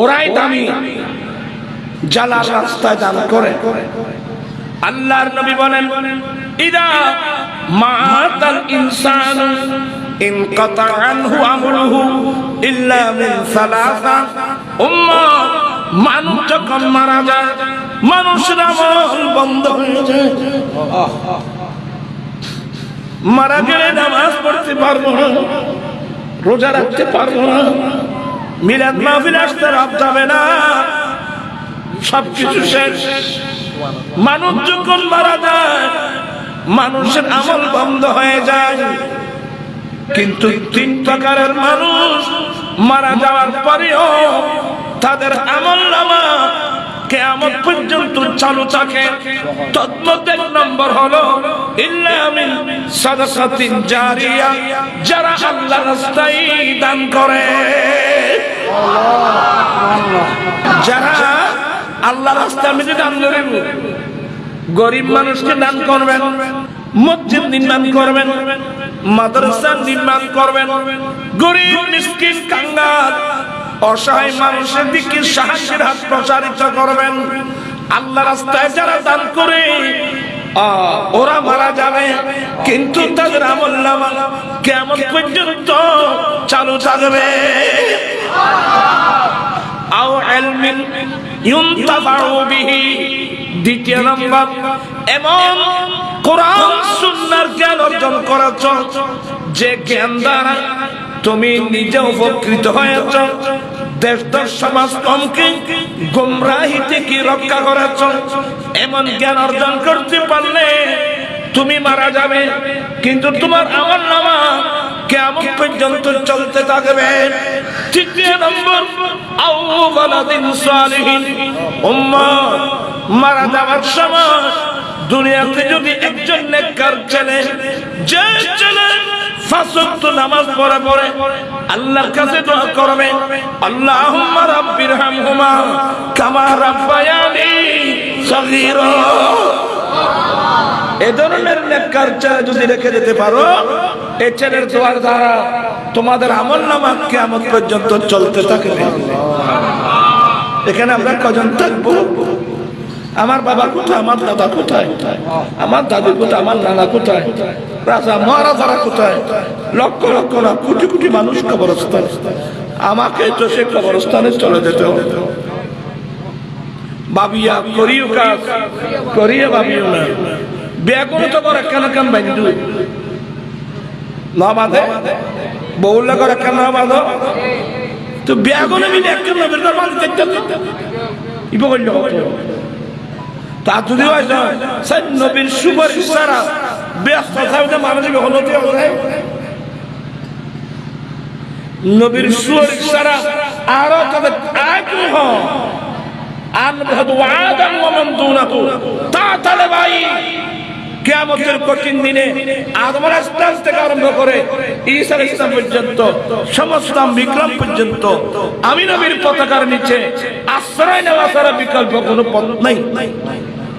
ওরাই দামি জালার রাস্তায় দান করে। আল্লাহর নবী বলেন, ইদা মাতাল ইনসান ইনকাতা আনহু আমলুহু ইল্লা মিন সালাসা। উম্মা, মানুষ যখন মারা যায়, মানুষের আমল বন্ধ হয়ে যায়। মারা গেলে নামাজ পড়তে পারব না, রোজা রাখতে পারব না। মিলাদ মাহফিল আসতে রাত যাবে না। সবকিছু শেষ। মানুষ যখন মারা যায়, মানুষের আমল বন্ধ হয়ে যায়। কিন্তু তিন প্রকারের মানুষ মারা যাওয়ার পরেও তাদের আমল নামা কেমন পর্যন্ত চালু থাকে। তৎমধ্যে এক নম্বর হলো ইল্লামিন সাদাকাতিন জারিয়া, যারা আল্লাহ রাস্তায় দান করে। যারা আল্লাহ মধ্যে দান করেন গরিব মানুষকে দান করবেন, মসজিদ নির্মাণ করবেন, মাদ্রাসা নির্মাণ করবেন, গরিব, মিসকিন, কাঙ্গাল, অসহায় মানুষের দিকে সাহায্যের হাত প্রসারিত করবেন, আল্লাহ রাস্তায় যারা দান করে ওরা মারা যাবে, কিন্তু তাদের আমল নামা কেমন পর্যন্ত চালু থাকবে? দ্বিতীয় এমন কোরআন জ্ঞান অর্জন যে জ্ঞান দ্বারা তুমি নিজে উপকৃত হয়েছ। দেশ দেশ সমাজ কমকে গুমরাহি থেকে রক্ষা করেছ। এমন জ্ঞান অর্জন করতে পারলে তুমি মারা যাবে। কিন্তু তোমার আমার নামা কেমন পর্যন্ত চলতে থাকবে। তৃতীয় নম্বর মারা যাওয়ার সময় দুনিয়াতে যদি একজন ছেলে, যে ছেলে নামাজ পড়ে পড়ে, আল্লাহর কাছে দোয়া করবে এ ধরনের যদি রেখে যেতে পারো এই ছেলের দোয়ার দ্বারা তোমাদের আমল নামা কেমন পর্যন্ত চলতে থাকবে। এখানে আমরা কজন থাকব? আমার বাবা কোথায়? আমার দাদা কোথায়? আমার দাদু কোথায়? আমার নানা কোথায়? রাজা মহারাজারা কোথায়? লক্ষ লক্ষ না, কোটি কোটি মানুষ কবরস্থান। আমাকে তো সে কবরস্থানে চলে যেতে হবে। বাবিয়া করিও কাজ। করিয়া ভাবিও না। বিয়া করে তো করে কেন কেন বাইন্দু না বাঁধে? বউল্লা করে কেন বাঁধো? তো বিয়া করে মিলে একটা নবীর ঘর বাঁধতে দেখতে ইব করলে। তা যদি হয় সেই নবীর সুপারিশ ছাড়া ব্যস্ত থাকতে মানুষ হলতে হবে? নবীর সুপারিশ ছাড়া আরও তাদের আগ্রহ। হয় আনবহদ ওয়াদান ওয়া মামদুনাহু তাতালে ভাই কিয়ামতের কঠিন দিনে আদমার আলাইহিস থেকে আরম্ভ করে ঈসা ইসলাম পর্যন্ত, সমস্ত বিক্রম পর্যন্ত আমি নবীর পতাকার নিচে আশ্রয় নেওয়া ছাড়া বিকল্প কোনো পথ নাই।